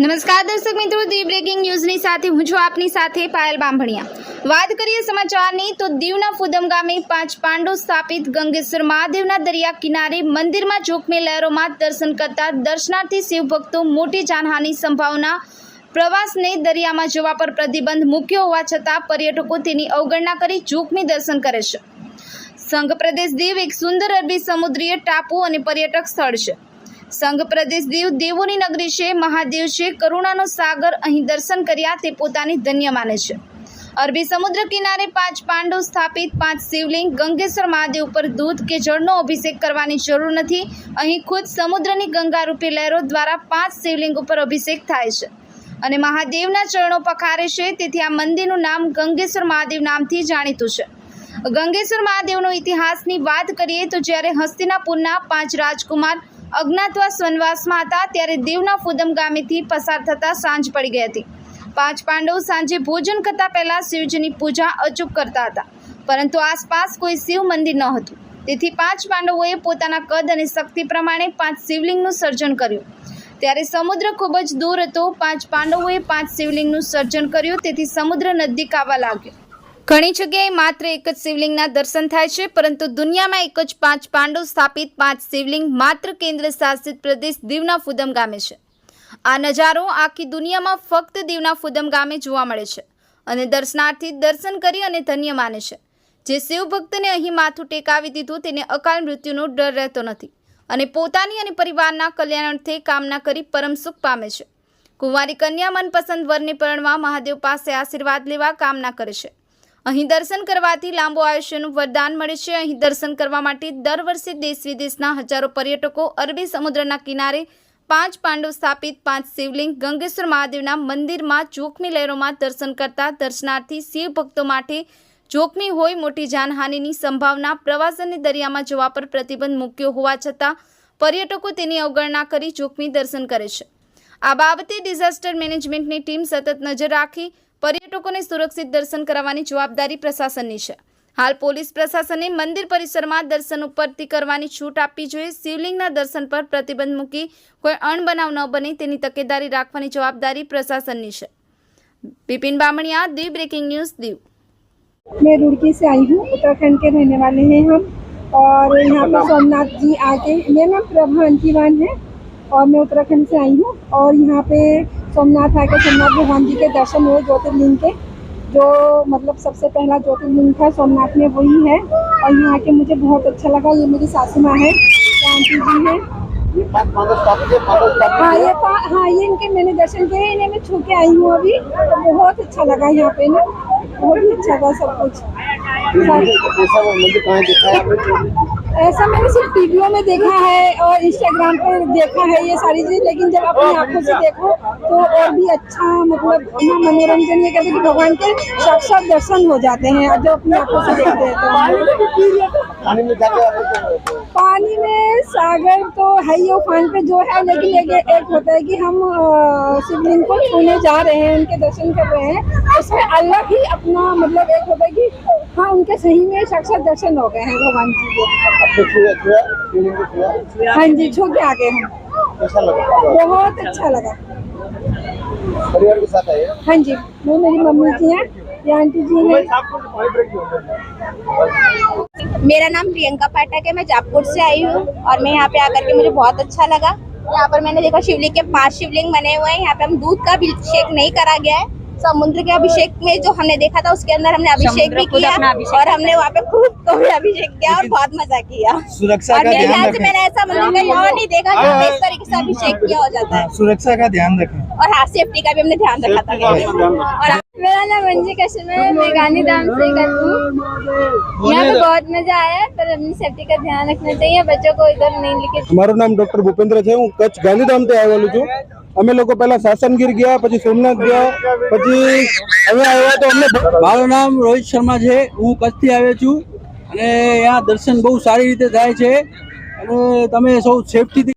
નમસ્કાર દર્શક મિત્રો દીવ બ્રેકિંગ ન્યૂઝની સાથે હું છું આપની સાથે પાયલ બાંભણિયા વાત કરીએ સમાચારની, તો દીવના ફુદમ ગામે પાંચ પાંડો સ્થાપિત ગંગેશ્વર મહાદેવના દરિયા કિનારે મંદિરમાં જોખમી લહેરોમાં દર્શન કરતા દર્શનાર્થી શિવભક્તો મોટી જાનહાની સંભાવના પ્રવાસને દરિયામાં જવા પર પ્રતિબંધ મૂક્યો હોવા છતાં પર્યટકો તેની અવગણના કરી જોખમી દર્શન કરે છે. સંઘ પ્રદેશ દીવ એક સુંદર અરબી સમુદ્રીય ટાપુ અને પર્યટક સ્થળ છે. સંઘ પ્રદેશ દીવ દેવોની નગરી છે, મહાદેવ છે, કરુણાનો સાગર અહીં દર્શન કર્યા, તે પોતાની ધન્ય માને છે. અરબી સમુદ્ર કિનારે પાંચ પાંડવ સ્થાપિત, પાંચ શિવલિંગ ગંગેશ્વર મહાદેવ પર દૂધ કે જળનો અભિષેક કરવાની જરૂર નથી. અહીં ખુદ સમુદ્રની ગંગા રૂપી લહેરો દ્વારા પાંચ શિવલિંગ ઉપર અભિષેક થાય છે. અને મહાદેવના ચરણો પખારે છે, તેથી આ મંદિરનું નામ ગંગેશ્વર મહાદેવ નામથી જાણીતું છે. ગંગેશ્વર મહાદેવનો ઇતિહાસની વાત કરીએ તો જ્યારે હસ્તિનાપુરના પાંચ રાજકુમાર અજ્ઞાતવાસ વનવાસમાં હતા ત્યારે દેવના ફુદમ ગામેથી પસાર થતા સાંજ પડી ગઈ હતી. પાંચ પાંડવ સાંજે ભોજન કરતા પહેલા શિવજીની પૂજા અચૂક કરતા હતા. પરંતુ આસપાસ કોઈ શિવ મંદિર ન હતું. તેથી પાંચ પાંડવોએ પોતાના કદ અને શક્તિ પ્રમાણે પાંચ શિવલિંગનું સર્જન કર્યું. ત્યારે સમુદ્ર ખૂબ જ દૂર હતો. પાંચ પાંડવોએ પાંચ શિવલિંગનું સર્જન કર્યું. તેથી સમુદ્ર નજીક આવવા લાગ્યો. ઘણી જગ્યાએ માત્ર એક જ શિવલિંગના દર્શન થાય છે, પરંતુ દુનિયામાં એક જ પાંચ પાંડવ સ્થાપિત પાંચ શિવલિંગ માત્ર કેન્દ્ર શાસિત પ્રદેશ દીવના ફુદમ ગામે છે. આ નજારો આખી દુનિયામાં ફક્ત દીવના ફુદમ ગામે જોવા મળે છે અને દર્શનાર્થી દર્શન કરી અને ધન્ય માને છે. જે શિવભક્તને અહીં માથું ટેકાવી દીધું તેને અકાલ મૃત્યુનો ડર રહેતો નથી અને પોતાની અને પરિવારના કલ્યાણાર્થે કામના કરી પરમ સુખ પામે છે. કુંવારી કન્યા મનપસંદ વરને પરણવા મહાદેવ પાસે આશીર્વાદ લેવા કામના કરે છે. અહીં દર્શન કરવાથી લાંબો આયુષ્યનું વરદાન મળે છે. અહીં દર્શન કરવા માટે દર વર્ષે દેશ વિદેશના હજારો પર્યટકો અરબી સમુદ્રના કિનારે પાંચ પાંડવ સ્થાપિત, પાંચ શિવલિંગ, ગંગેશ્વર મહાદેવના મંદિરમાં જોખમી લહેરોમાં દર્શન કરતા દર્શનાર્થી શિવ ભક્તો માટે જોખમી હોય મોટી જાનહાનિની સંભાવના પ્રવાસનની દરિયામાં જવા પર પ્રતિબંધ મૂક્યો હોવા છતાં પર્યટકો તેની અવગણના કરી જોખમી દર્શન કરે છે. આ બાબતે ડિઝાસ્ટર મેનેજમેન્ટની ટીમ સતત નજર રાખી પર્યટકોને સુરક્ષિત દર્શન કરાવવાની જવાબદારી પ્રશાસનની છે હાલ પોલીસ પ્રશાસને મંદિર પરિસરમાં દર્શન ઉપરથી કરવાની છૂટ આપવી જોઈએ શિવલિંગના દર્શન પર પ્રતિબંધ મૂકી કોઈ અણબનાવ ન બને તેની તકેદારી રાખવાની જવાબદારી પ્રશાસનની છે બિપિન બામણિયા દી બ્રેકિંગ ન્યૂઝ દીવ मैं रुड़की से आई हूँ उत्तराखंड के रहने वाले हैं हम और यहाँ पर सोमनाथ जी आके मेरा नाम प्रभा अंकीवान है और मैं उत्तराखंड से आई हूँ और यहाँ पे सोमनाथ आके सोमनाथ भगवान जी के दर्शन हुए ज्योतिर्लिंग के। जो मतलब सबसे पहला ज्योतिर्लिंग था, सोमनाथ में वही है। और यहाँ आके मुझे बहुत अच्छा लगा, ये मेरी सासू माँ है आंटी जी है। हाँ ये हाँ ये इनके मैंने दर्शन किए इन्हें मैं छू के आई हूँ अभी। तो बहुत अच्छा लगा यहाँ पे ना, बहुत अच्छा था सब कुछ। ऐसा मैंने सिर्फ़ टीवियों में देखा है और इंस्टाग्राम पर देखा है ये सारी चीज़ लेकिन जब अपनी आँखों से देखो तो और भी अच्छा मतलब अपना मनोरंजन ये कहते हैं कि भगवान के साक्षात दर्शन हो जाते हैं और जब अपनी आँखों से देखते हैं तो। पानी में सागर तो है ही उफान पे जो है लेकिन एक, एक होता है कि हम शिवलिंग को छूने जा रहे हैं उनके दर्शन कर रहे हैं उसमें अलग ही अपना मतलब एक होता है कि हाँ उनके सही में साक्षात दर्शन हो गए हैं भगवान जी के। हाँ जी छू के आ गए हम बहुत अच्छा लगा। परिवार के साथ आए हाँ जी, वो मेरी मम्मी जी हैं, ये आंटी जी हैं। मेरा नाम प्रियंका पाठक है, मैं जापपुर से आई हूँ और मैं यहाँ पे आकर के मुझे बहुत अच्छा लगा। यहाँ पर मैंने देखा शिवलिंग के पाँच शिवलिंग बने हुए हैं, यहाँ पे हम दूध का अभिषेक नहीं करा गया है। समुद्र के अभिषेक में जो हमने देखा था उसके अंदर हमने अभिषेक भी किया और हमने वहाँ पे खूब को भी अभिषेक किया और बहुत मजा किया सुरक्षा और का मेरे ध्यान ख्याल से रखें मैंने ऐसा मंदिर कहीं और नहीं देखा जहाँ पे इस तरीके से अभिषेक किया हो जाता है सुरक्षा का ध्यान रखें और हाँ सेफ्टी का भी हमने ध्यान रखा था और मेरा नाम अंजी कश्यप है मैं गांधीधाम से कर हूँ यहाँ पे बहुत मजा आया पर अपनी सेफ्टी का ध्यान रखना चाहिए बच्चों को इधर नहीं लेके મારું નામ ડોક્ટર ભૂપેન્દ્ર છે હું કચ્છ ગાંધીધામથી આવેલું છું અમે લોકો પહેલા સાસનગીર ગયા, પછી સોમનાથ ગયા, પછી હવે આવ્યા તો અમને મારું નામ રોહિત શર્મા છે. હું કચ્છથી આવ્યો છું અને અહીંયા દર્શન બહુ સારી રીતે થાય છે. અને તમે સૌ સેફટીથી